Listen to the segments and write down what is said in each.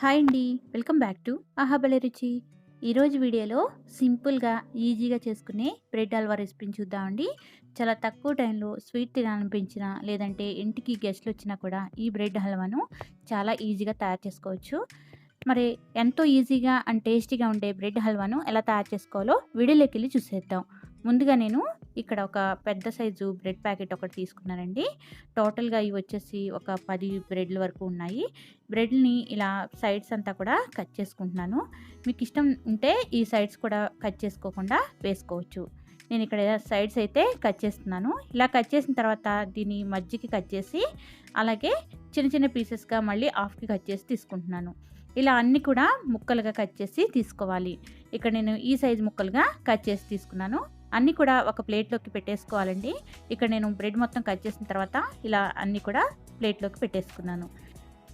Hi అండి. Welcome back to అహాబలే రుచి. ఈరోజు వీడియోలో సింపుల్గా ఈజీగా చేసుకునే బ్రెడ్ హల్వా రెసిపీని చూద్దామండి. చాలా తక్కువ టైంలో స్వీట్ తినాలనిపించినా లేదంటే ఇంటికి గెస్ట్లు వచ్చినా కూడా ఈ బ్రెడ్ హల్వాను చాలా ఈజీగా తయారు చేసుకోవచ్చు. మరి ఎంతో ఈజీగా అండ్ టేస్టీగా ఉండే బ్రెడ్ హల్వాను ఎలా తయారు చేసుకోవాలో వీడియోలోకి వెళ్ళి చూసేద్దాం. ముందుగా నేను ఇక్కడ ఒక పెద్ద సైజు బ్రెడ్ ప్యాకెట్ ఒకటి తీసుకున్నానండి. టోటల్గా ఇవి వచ్చేసి ఒక పది బ్రెడ్ల వరకు ఉన్నాయి. బ్రెడ్ని ఇలా సైడ్స్ అంతా కూడా కట్ చేసుకుంటున్నాను. మీకు ఇష్టం ఉంటే ఈ సైడ్స్ కూడా కట్ చేసుకోకుండా వేసుకోవచ్చు. నేను ఇక్కడ సైడ్స్ అయితే కట్ చేస్తున్నాను. ఇలా కట్ చేసిన తర్వాత దీన్ని మజ్జికి కట్ చేసి అలాగే చిన్న చిన్న పీసెస్గా మళ్ళీ హాఫ్కి కట్ చేసి తీసుకుంటున్నాను. ఇలా అన్నీ కూడా ముక్కలుగా కట్ చేసి తీసుకోవాలి. ఇక్కడ నేను ఈ సైజు ముక్కలుగా కట్ చేసి తీసుకున్నాను. అన్నీ కూడా ఒక ప్లేట్లోకి పెట్టేసుకోవాలండి. ఇక్కడ నేను బ్రెడ్ మొత్తం కట్ చేసిన తర్వాత ఇలా అన్నీ కూడా ప్లేట్లోకి పెట్టేసుకున్నాను.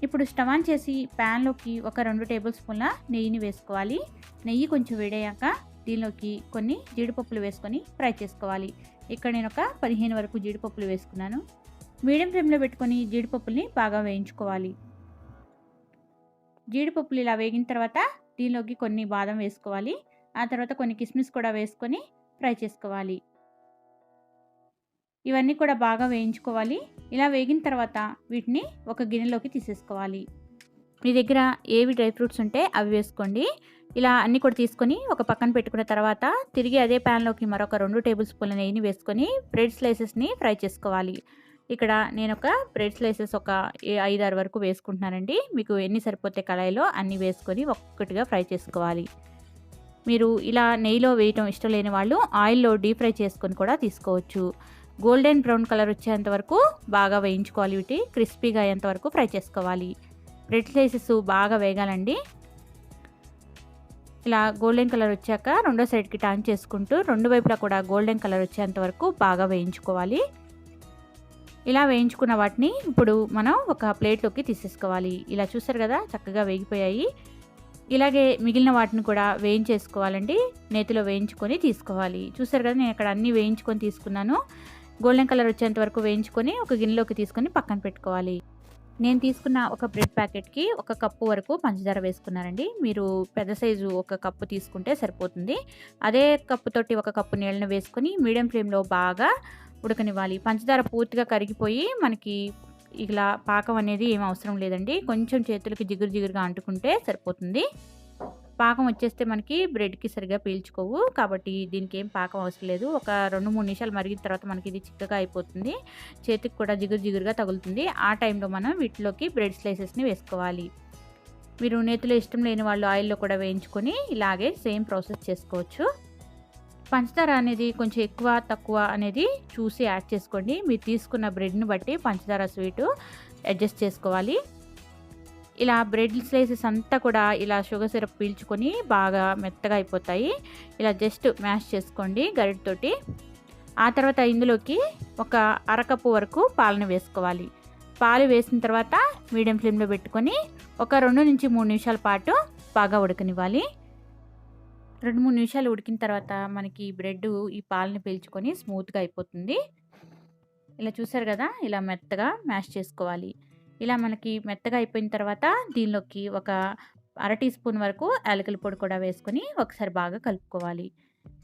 ఇప్పుడు స్టవ్ ఆన్ చేసి ప్యాన్లోకి ఒక రెండు టేబుల్ స్పూన్ల నెయ్యిని వేసుకోవాలి. నెయ్యి కొంచెం వేడయ్యాక దీనిలోకి కొన్ని జీడిపప్పులు వేసుకొని ఫ్రై చేసుకోవాలి. ఇక్కడ నేను ఒక పదిహేను వరకు జీడిపప్పులు వేసుకున్నాను. మీడియం ఫ్లేమ్లో పెట్టుకొని జీడిపప్పుల్ని బాగా వేయించుకోవాలి. జీడిపప్పులు ఇలా వేగిన తర్వాత దీనిలోకి కొన్ని బాదం వేసుకోవాలి. ఆ తర్వాత కొన్ని కిస్మిస్ కూడా వేసుకొని ఫ్రై చేసుకోవాలి. ఇవన్నీ కూడా బాగా వేయించుకోవాలి. ఇలా వేగిన తర్వాత వీటిని ఒక గిన్నెలోకి తీసేసుకోవాలి. మీ దగ్గర ఏవి డ్రై ఫ్రూట్స్ ఉంటే అవి వేసుకోండి. ఇలా అన్నీ కూడా తీసుకొని ఒక పక్కన పెట్టుకున్న తర్వాత తిరిగి అదే ప్యాన్లోకి మరొక రెండు టేబుల్ స్పూన్ల నెయ్యిని వేసుకొని బ్రెడ్ స్లైసెస్ని ఫ్రై చేసుకోవాలి. ఇక్కడ నేను ఒక బ్రెడ్ స్లైసెస్ ఒక ఐదు ఆరు వరకు వేసుకుంటున్నానండి. మీకు ఎన్ని సరిపోతే కళాయిలో అన్నీ వేసుకొని ఒక్కటిగా ఫ్రై చేసుకోవాలి. మీరు ఇలా నెయ్యిలో వేయటం ఇష్టం లేని వాళ్ళు ఆయిల్లో డీప్ ఫ్రై చేసుకొని కూడా తీసుకోవచ్చు. గోల్డెన్ బ్రౌన్ కలర్ వచ్చేంత వరకు బాగా వేయించుకోవాలి వీటి క్రిస్పీగా అయ్యేంత వరకు ఫ్రై చేసుకోవాలి. బ్రెడ్ స్లైసెస్ బాగా వేగాలండి. ఇలా గోల్డెన్ కలర్ వచ్చాక రెండో సైడ్కి టర్న్ చేసుకుంటూ రెండు వైపులా కూడా గోల్డెన్ కలర్ వచ్చేంత వరకు బాగా వేయించుకోవాలి. ఇలా వేయించుకున్న వాటిని ఇప్పుడు మనం ఒక ప్లేట్లోకి తీసేసుకోవాలి. ఇలా చూసారు కదా చక్కగా వేగిపోయాయి. ఇలాగే మిగిలిన వాటిని కూడా వేయించేసుకోవాలండి. నేతిలో వేయించుకొని తీసుకోవాలి. చూసారు కదా నేను ఇక్కడ అన్నీ వేయించుకొని తీసుకున్నాను. గోల్డెన్ కలర్ వచ్చేంత వరకు వేయించుకొని ఒక గిన్నెలోకి తీసుకొని పక్కన పెట్టుకోవాలి. నేను తీసుకున్న ఒక బ్రెడ్ ప్యాకెట్కి ఒక కప్పు వరకు పంచదార వేసుకున్నానండి. మీరు పెద్ద సైజు ఒక కప్పు తీసుకుంటే సరిపోతుంది. అదే కప్పుతోటి ఒక కప్పు నీళ్ళని వేసుకొని మీడియం ఫ్లేమ్లో బాగా ఉడకనివ్వాలి. పంచదార పూర్తిగా కరిగిపోయి మనకి ఇలా పాకం అనేది ఏం అవసరం లేదండి. కొంచెం చేతులకి జిగురు జిగురుగా అంటుకుంటే సరిపోతుంది. పాకం వచ్చేస్తే మనకి బ్రెడ్కి సరిగా పీల్చుకోవు. కాబట్టి దీనికి ఏం పాకం అవసరం లేదు. ఒక రెండు మూడు నిమిషాలు మరిగిన తర్వాత మనకి ఇది చిక్కగా అయిపోతుంది. చేతికి కూడా జిగురు జిగురుగా తగులుతుంది. ఆ టైంలో మనం వీటిలోకి బ్రెడ్ స్లైసెస్ని వేసుకోవాలి. మీరు నేతిలో ఇష్టం లేని వాళ్ళు ఆయిల్లో కూడా వేయించుకొని ఇలాగే సేమ్ ప్రాసెస్ చేసుకోవచ్చు. పంచదార అనేది కొంచెం ఎక్కువ తక్కువ అనేది చూసి యాడ్ చేసుకోండి. మీరు తీసుకున్న బ్రెడ్ని బట్టి పంచదార స్వీటు అడ్జస్ట్ చేసుకోవాలి. ఇలా బ్రెడ్ స్లైసెస్ అంతా కూడా ఇలా షుగర్ సిరప్ పీల్చుకొని బాగా మెత్తగా అయిపోతాయి. ఇలా జస్ట్ మ్యాష్ చేసుకోండి గరిటతోటి ఆ తర్వాత ఇందులోకి ఒక అరకప్పు వరకు పాలను వేసుకోవాలి. పాలు వేసిన తర్వాత మీడియం ఫ్లేమ్లో పెట్టుకొని ఒక రెండు నుంచి మూడు నిమిషాల పాటు బాగా ఉడకనివ్వాలి. రెండు మూడు నిమిషాలు ఉడికిన తర్వాత మనకి బ్రెడ్ ఈ పాలని పీల్చుకొని స్మూత్గా అయిపోతుంది. ఇలా చూసారు కదా ఇలా మెత్తగా మ్యాష్ చేసుకోవాలి. ఇలా మనకి మెత్తగా అయిపోయిన తర్వాత దీనిలోకి ఒక అర టీ స్పూన్ వరకు యాలకుల పొడి కూడా వేసుకొని ఒకసారి బాగా కలుపుకోవాలి.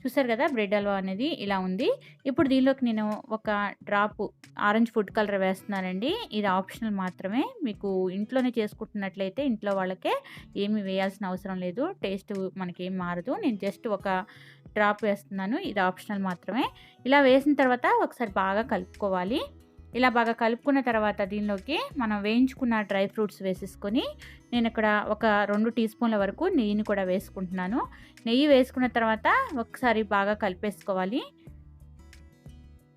చూసారు కదా బ్రెడ్ హల్వా అనేది ఇలా ఉంది. ఇప్పుడు దీనిలోకి నేను ఒక డ్రాప్ ఆరెంజ్ ఫుడ్ కలర్ వేస్తున్నానండి. ఇది ఆప్షనల్ మాత్రమే. మీకు ఇంట్లోనే చేసుకుంటున్నట్లయితే ఇంట్లో వాళ్ళకే ఏమి వేయాల్సిన అవసరం లేదు. టేస్ట్ మనకి ఏం మారదు. నేను జస్ట్ ఒక డ్రాప్ వేస్తున్నాను. ఇది ఆప్షనల్ మాత్రమే. ఇలా వేసిన తర్వాత ఒకసారి బాగా కలుపుకోవాలి. ఇలా బాగా కలుపుకున్న తర్వాత దీనిలోకి మనం వేయించుకున్న డ్రై ఫ్రూట్స్ వేసేసుకొని నేను ఇక్కడ ఒక రెండు టీ స్పూన్ల వరకు నెయ్యిని కూడా వేసుకుంటున్నాను. నెయ్యి వేసుకున్న తర్వాత ఒకసారి బాగా కలిపేసుకోవాలి.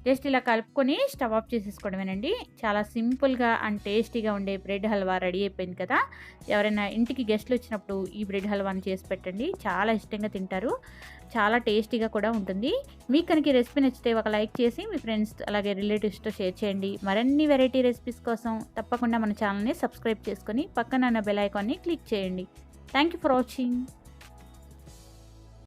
జస్ట్ ఇలా కలుపుకొని స్టవ్ ఆఫ్ చేసేసుకోవడమేనండి. చాలా సింపుల్గా అండ్ టేస్టీగా ఉండే బ్రెడ్ హల్వా రెడీ అయిపోయింది కదా. ఎవరైనా ఇంటికి గెస్ట్లు వచ్చినప్పుడు ఈ బ్రెడ్ హల్వాని చేసి పెట్టండి. చాలా ఇష్టంగా తింటారు. చాలా టేస్టీగా కూడా ఉంటుంది. మీకు కనుక రెసిపీ నచ్చితే ఒక లైక్ చేసి మీ ఫ్రెండ్స్ అలాగే రిలేటివ్స్తో షేర్ చేయండి. మరిన్ని వెరైటీ రెసిపీస్ కోసం తప్పకుండా మన ఛానల్ని సబ్స్క్రైబ్ చేసుకొని పక్కన ఉన్న బెల్ ఐకాన్ని క్లిక్ చేయండి. Thank you for watching.